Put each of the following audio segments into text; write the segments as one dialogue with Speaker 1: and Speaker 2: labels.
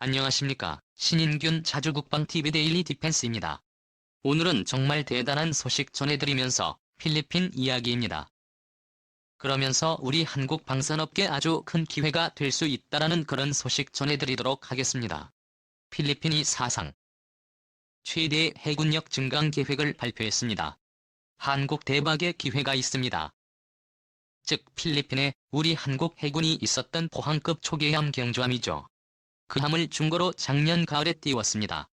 Speaker 1: 안녕하십니까. 신인균 자주국방TV 데일리 디펜스입니다. 오늘은 정말 대단한 소식 전해드리면서 필리핀 이야기입니다. 그러면서 우리 한국 방산업계 아주 큰 기회가 될 수 있다라는 그런 소식 전해드리도록 하겠습니다. 필리핀이 사상 최대 해군력 증강 계획을 발표했습니다. 한국 대박의 기회가 있습니다. 즉 필리핀에 우리 한국 해군이 있었던 포항급 초계함 경주함이죠. 그 함을 중고로 작년 가을에 띄웠습니다.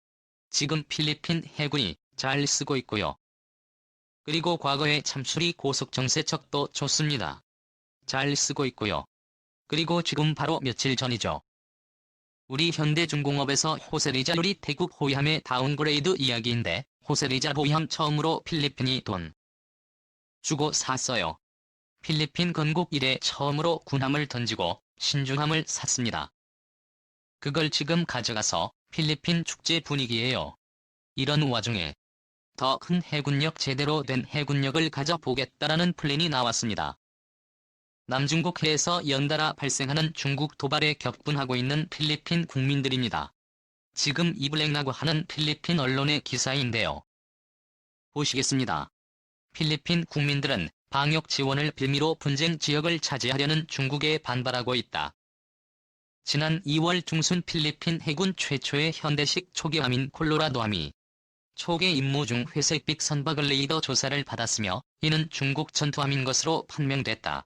Speaker 1: 지금 필리핀 해군이 잘 쓰고 있고요. 그리고 과거에 참수리 고속 정세척도 좋습니다. 잘 쓰고 있고요. 그리고 지금 바로 며칠 전이죠. 우리 현대중공업에서 호세리자 요리 태국 호위함의 다운그레이드 이야기인데 호세리자 호위함 처음으로 필리핀이 돈 주고 샀어요. 필리핀 건국 이래 처음으로 군함을 던지고 신중함을 샀습니다. 그걸 지금 가져가서 필리핀 축제 분위기예요. 이런 와중에 더 큰 해군력 제대로 된 해군력을 가져보겠다라는 플랜이 나왔습니다. 남중국 해에서 연달아 발생하는 중국 도발에 격분하고 있는 필리핀 국민들입니다. 지금 이블랙라고 하는 필리핀 언론의 기사인데요. 보시겠습니다. 필리핀 국민들은 방역 지원을 빌미로 분쟁 지역을 차지하려는 중국에 반발하고 있다. 지난 2월 중순 필리핀 해군 최초의 현대식 초계함인 콜로라도함이 초계 임무 중 회색빛 선박을 레이더 조사를 받았으며 이는 중국 전투함인 것으로 판명됐다.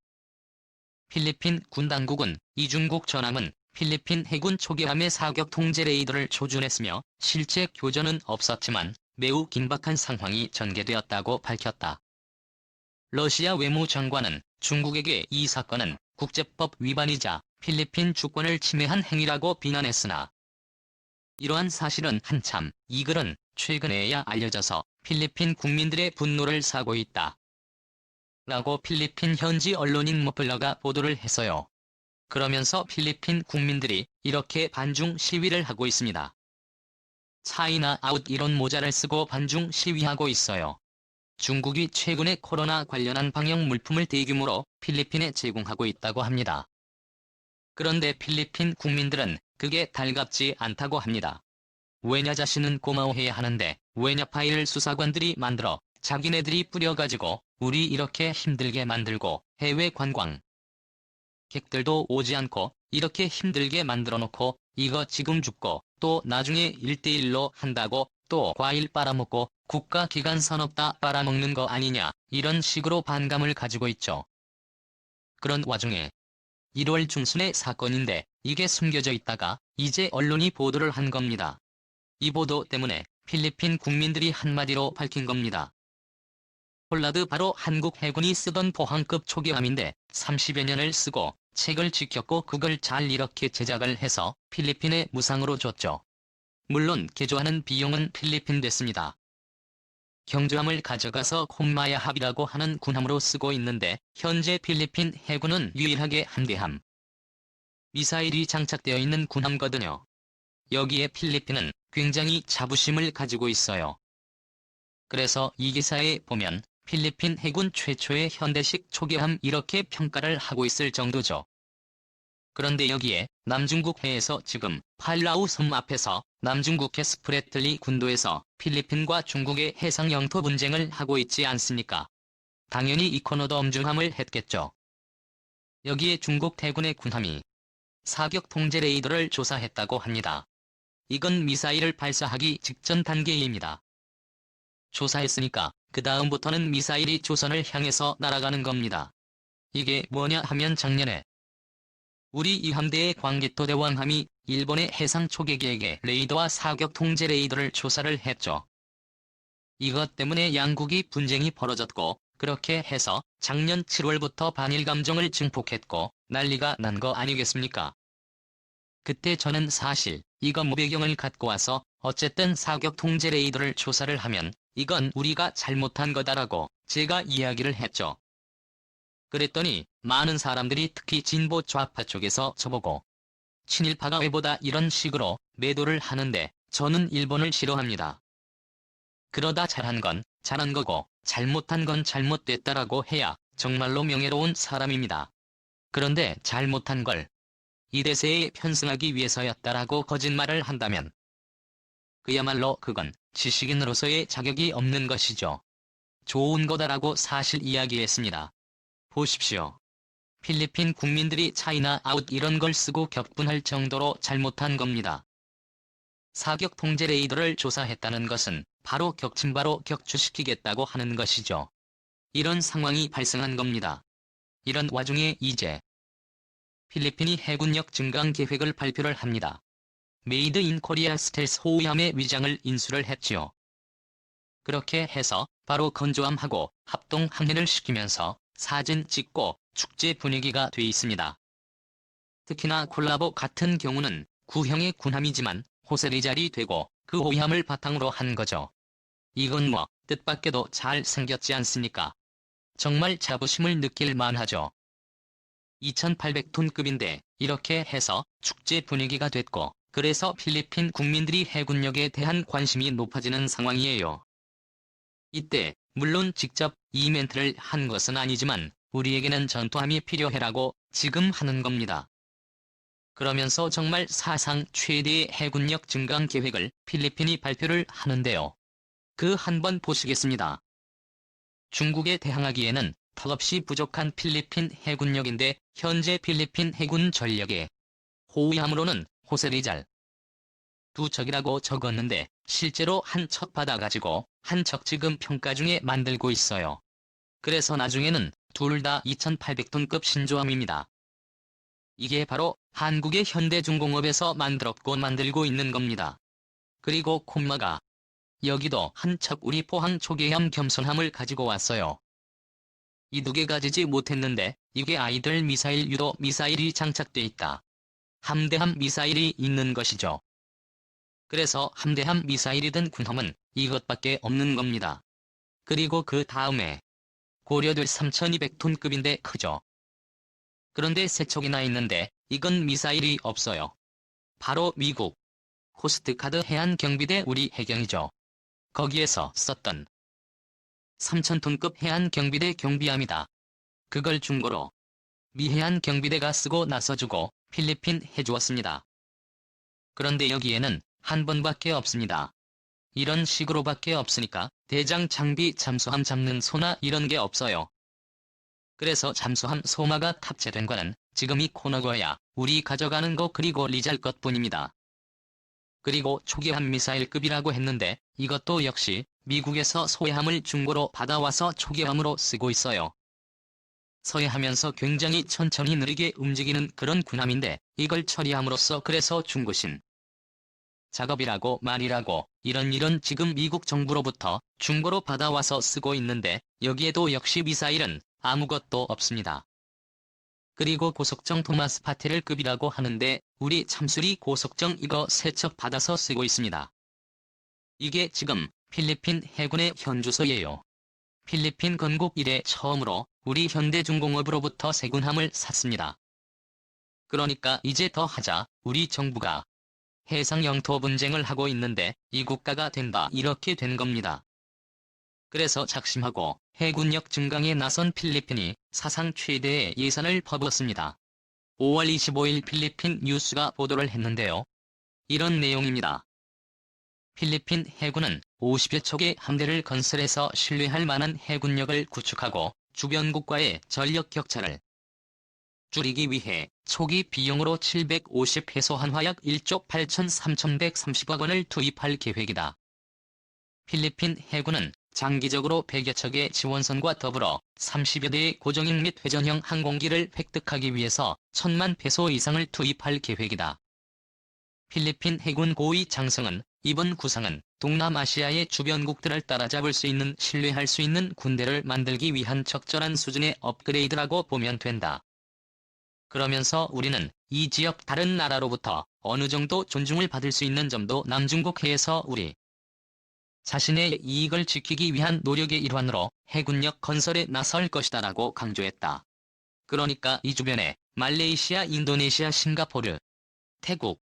Speaker 1: 필리핀 군 당국은 이 중국 전함은 필리핀 해군 초계함의 사격 통제 레이더를 조준했으며 실제 교전은 없었지만 매우 긴박한 상황이 전개되었다고 밝혔다. 러시아 외무장관은 중국에게 이 사건은 국제법 위반이자 필리핀 주권을 침해한 행위라고 비난했으나 이러한 사실은 한참 이 글은 최근에야 알려져서 필리핀 국민들의 분노를 사고 있다. 라고 필리핀 현지 언론인 모플러가 보도를 했어요. 그러면서 필리핀 국민들이 이렇게 반중 시위를 하고 있습니다. 차이나 아웃 이런 모자를 쓰고 반중 시위하고 있어요. 중국이 최근에 코로나 관련한 방역 물품을 대규모로 필리핀에 제공하고 있다고 합니다. 그런데 필리핀 국민들은 그게 달갑지 않다고 합니다. 왜냐 자신은 고마워해야 하는데 왜냐 파일을 수사관들이 만들어 자기네들이 뿌려가지고 우리 이렇게 힘들게 만들고 해외 관광 객들도 오지 않고 이렇게 힘들게 만들어 놓고 이거 지금 죽고 또 나중에 1대1로 한다고 또 과일 빨아먹고 국가기관 산업 다 빨아먹는 거 아니냐 이런 식으로 반감을 가지고 있죠. 그런 와중에 1월 중순의 사건인데 이게 숨겨져 있다가 이제 언론이 보도를 한 겁니다. 이 보도 때문에 필리핀 국민들이 한마디로 밝힌 겁니다. 폴라드 바로 한국 해군이 쓰던 포항급 초계함인데 30여 년을 쓰고 책을 지켰고 그걸 잘 이렇게 제작을 해서 필리핀에 무상으로 줬죠. 물론 개조하는 비용은 필리핀 됐습니다. 경주함을 가져가서 콤마야 합이라고 하는 군함으로 쓰고 있는데 현재 필리핀 해군은 유일하게 함대함 미사일이 장착되어 있는 군함거든요. 여기에 필리핀은 굉장히 자부심을 가지고 있어요. 그래서 이 기사에 보면 필리핀 해군 최초의 현대식 초계함 이렇게 평가를 하고 있을 정도죠. 그런데 여기에 남중국 해에서 지금 팔라우 섬 앞에서 남중국해 스프레틀리 군도에서 필리핀과 중국의 해상 영토 분쟁을 하고 있지 않습니까? 당연히 이코노도 엄중함을 했겠죠. 여기에 중국 대군의 군함이 사격 통제 레이더를 조사했다고 합니다. 이건 미사일을 발사하기 직전 단계입니다. 조사했으니까 그 다음부터는 미사일이 조선을 향해서 날아가는 겁니다. 이게 뭐냐 하면 작년에 우리 이 함대의 광개토 대왕함이 일본의 해상 초계기에게 레이더와 사격 통제 레이더를 조사를 했죠. 이것 때문에 양국이 분쟁이 벌어졌고 그렇게 해서 작년 7월부터 반일 감정을 증폭했고 난리가 난 거 아니겠습니까? 그때 저는 사실 이거 무배경을 갖고 와서 어쨌든 사격 통제 레이더를 조사를 하면 이건 우리가 잘못한 거다라고 제가 이야기를 했죠. 그랬더니 많은 사람들이 특히 진보 좌파 쪽에서 저보고 친일파가 왜보다 이런 식으로 매도를 하는데 저는 일본을 싫어합니다. 그러다 잘한 건 잘한 거고 잘못한 건 잘못됐다라고 해야 정말로 명예로운 사람입니다. 그런데 잘못한 걸 이 대세에 편승하기 위해서였다라고 거짓말을 한다면 그야말로 그건 지식인으로서의 자격이 없는 것이죠. 좋은 거다라고 사실 이야기했습니다. 보십시오. 필리핀 국민들이 차이나 아웃 이런 걸 쓰고 격분할 정도로 잘못한 겁니다. 사격 통제 레이더를 조사했다는 것은 바로 격침바로 격추시키겠다고 하는 것이죠. 이런 상황이 발생한 겁니다. 이런 와중에 이제 필리핀이 해군력 증강 계획을 발표를 합니다. 메이드 인 코리아 스텔스 호위함의 위장을 인수를 했지요. 그렇게 해서 바로 건조함하고 합동 항해를 시키면서 사진 찍고 축제 분위기가 돼 있습니다. 특히나 콜라보 같은 경우는 구형의 군함이지만 호세리잘이 되고 그 호위함을 바탕으로 한 거죠. 이건 뭐 뜻밖에도 잘 생겼지 않습니까? 정말 자부심을 느낄 만하죠. 2800톤급인데 이렇게 해서 축제 분위기가 됐고 그래서 필리핀 국민들이 해군력에 대한 관심이 높아지는 상황이에요. 이때 물론 직접 이 멘트를 한 것은 아니지만 우리에게는 전투함이 필요해라고 지금 하는 겁니다. 그러면서 정말 사상 최대의 해군력 증강 계획을 필리핀이 발표를 하는데요. 그 한 번 보시겠습니다. 중국에 대항하기에는 턱없이 부족한 필리핀 해군력인데 현재 필리핀 해군 전력에 호위함으로는 호세리잘 두 척이라고 적었는데 실제로 한 척 받아가지고 한 척 지금 평가 중에 만들고 있어요. 그래서 나중에는 둘 다 2800톤급 신조함입니다. 이게 바로 한국의 현대중공업에서 만들었고 만들고 있는 겁니다. 그리고 콤마가 여기도 한 척 우리 포항 초계함 겸손함을 가지고 왔어요. 이 두 개 가지지 못했는데 이게 아이들 미사일 유도 미사일이 장착돼 있다. 함대함 미사일이 있는 것이죠. 그래서 함대함 미사일이든 군함은 이것밖에 없는 겁니다. 그리고 그 다음에 고려될 3200톤급인데 크죠. 그런데 세 척이나 있는데 이건 미사일이 없어요. 바로 미국 코스트카드 해안경비대 우리 해경이죠. 거기에서 썼던 3000톤급 해안경비대 경비함이다. 그걸 중고로 미 해안 경비대가 쓰고 나서주고 필리핀 해주었습니다. 그런데 여기에는 한 번밖에 없습니다. 이런 식으로밖에 없으니까 대장 장비 잠수함 잡는 소나 이런 게 없어요. 그래서 잠수함 소마가 탑재된 거는 지금 이 코너거야 우리 가져가는 거 그리고 리잘 것뿐입니다. 그리고 초기함 미사일급이라고 했는데 이것도 역시 미국에서 소해함을 중고로 받아와서 초기함으로 쓰고 있어요. 서해하면서 굉장히 천천히 느리게 움직이는 그런 군함인데 이걸 처리함으로써 그래서 중고신 작업이라고 말이라고 이런 이런 지금 미국 정부로부터 중고로 받아와서 쓰고 있는데 여기에도 역시 미사일은 아무것도 없습니다. 그리고 고속정 토마스 파테를 급이라고 하는데 우리 참수리 고속정 이거 세척 받아서 쓰고 있습니다. 이게 지금 필리핀 해군의 현주소예요. 필리핀 건국 이래 처음으로 우리 현대중공업으로부터 세군함을 샀습니다. 그러니까 이제 더 하자 우리 정부가 해상 영토 분쟁을 하고 있는데 이 국가가 된다 이렇게 된 겁니다. 그래서 작심하고 해군력 증강에 나선 필리핀이 사상 최대의 예산을 퍼붓습니다. 5월 25일 필리핀 뉴스가 보도를 했는데요. 이런 내용입니다. 필리핀 해군은 50여 척의 함대를 건설해서 신뢰할 만한 해군력을 구축하고 주변국과의 전력 격차를 줄이기 위해 초기 비용으로 750회소 한화약 1조 8,3130억 원을 투입할 계획이다. 필리핀 해군은 장기적으로 100여 척의 지원선과 더불어 30여 대의 고정형 및 회전형 항공기를 획득하기 위해서 1천만 페소 이상을 투입할 계획이다. 필리핀 해군 고위 장성은 이번 구상은 동남아시아의 주변국들을 따라잡을 수 있는 신뢰할 수 있는 군대를 만들기 위한 적절한 수준의 업그레이드라고 보면 된다. 그러면서 우리는 이 지역 다른 나라로부터 어느 정도 존중을 받을 수 있는 점도 남중국 해에서 우리 자신의 이익을 지키기 위한 노력의 일환으로 해군력 건설에 나설 것이다라고 강조했다. 그러니까 이 주변에 말레이시아, 인도네시아, 싱가포르, 태국,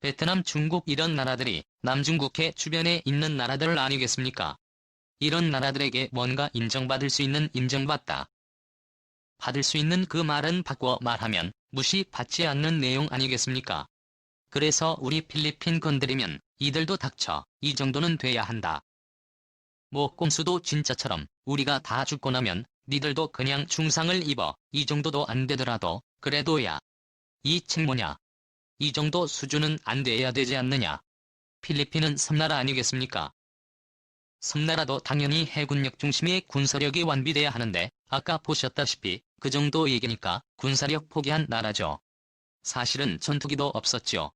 Speaker 1: 베트남, 중국 이런 나라들이 남중국해 주변에 있는 나라들 아니겠습니까? 이런 나라들에게 뭔가 인정받을 수 있는 인정받다. 받을 수 있는 그 말은 바꿔 말하면 무시받지 않는 내용 아니겠습니까? 그래서 우리 필리핀 건드리면 이들도 닥쳐 이 정도는 돼야 한다. 뭐 꼼수도 진짜처럼 우리가 다 죽고 나면 니들도 그냥 중상을 입어 이 정도도 안 되더라도 그래도야 이 책 뭐냐 이 정도 수준은 안 돼야 되지 않느냐 필리핀은 섬나라 아니겠습니까? 섬나라도 당연히 해군력 중심의 군사력이 완비돼야 하는데 아까 보셨다시피 그 정도 얘기니까 군사력 포기한 나라죠. 사실은 전투기도 없었죠.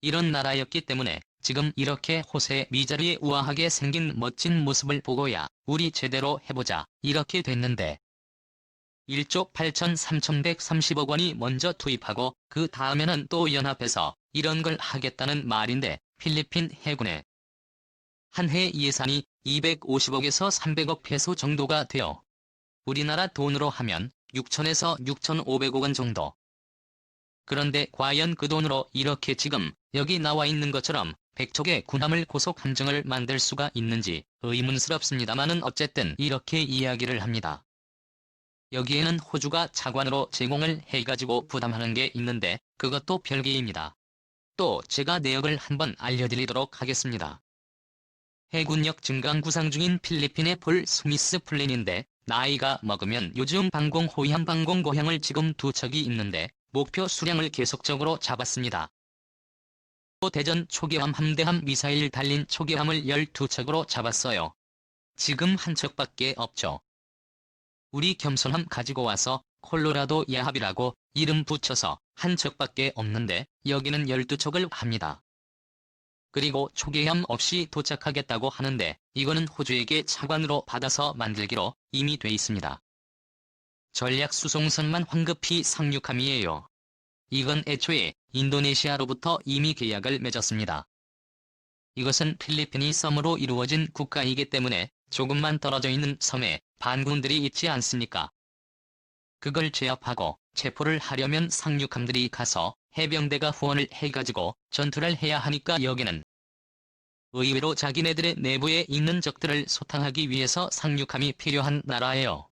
Speaker 1: 이런 나라였기 때문에 지금 이렇게 호세 미자리에 우아하게 생긴 멋진 모습을 보고야 우리 제대로 해보자 이렇게 됐는데 1조 8천 3,130억 원이 먼저 투입하고 그 다음에는 또 연합해서 이런 걸 하겠다는 말인데 필리핀 해군에 한해 예산이 250억에서 300억 페소 정도가 되어 우리나라 돈으로 하면 6천에서 6,500억 원 정도. 그런데 과연 그 돈으로 이렇게 지금 여기 나와 있는 것처럼 100척의 군함을 고속 함정을 만들 수가 있는지 의문스럽습니다만은 어쨌든 이렇게 이야기를 합니다. 여기에는 호주가 차관으로 제공을 해가지고 부담하는 게 있는데 그것도 별개입니다. 또 제가 내역을 한번 알려드리도록 하겠습니다. 해군력 증강 구상 중인 필리핀의 폴 스미스 플랜인데 나이가 먹으면 요즘 방공 호위함 방공 고향을 지금 두 척이 있는데 목표 수량을 계속적으로 잡았습니다. 또 대전 초계함 함대함 미사일 달린 초계함을 12척으로 잡았어요. 지금 한 척밖에 없죠. 우리 겸손함 가지고 와서 콜로라도 야합이라고 이름 붙여서 한 척밖에 없는데 여기는 12척을 합니다. 그리고 초계함 없이 도착하겠다고 하는데 이거는 호주에게 차관으로 받아서 만들기로 이미 돼 있습니다. 전략 수송선만 황급히 상륙함이에요. 이건 애초에 인도네시아로부터 이미 계약을 맺었습니다. 이것은 필리핀이 섬으로 이루어진 국가이기 때문에 조금만 떨어져 있는 섬에 반군들이 있지 않습니까? 그걸 제압하고 체포를 하려면 상륙함들이 가서 해병대가 후원을 해가지고 전투를 해야 하니까 여기는 의외로 자기네들의 내부에 있는 적들을 소탕하기 위해서 상륙함이 필요한 나라예요.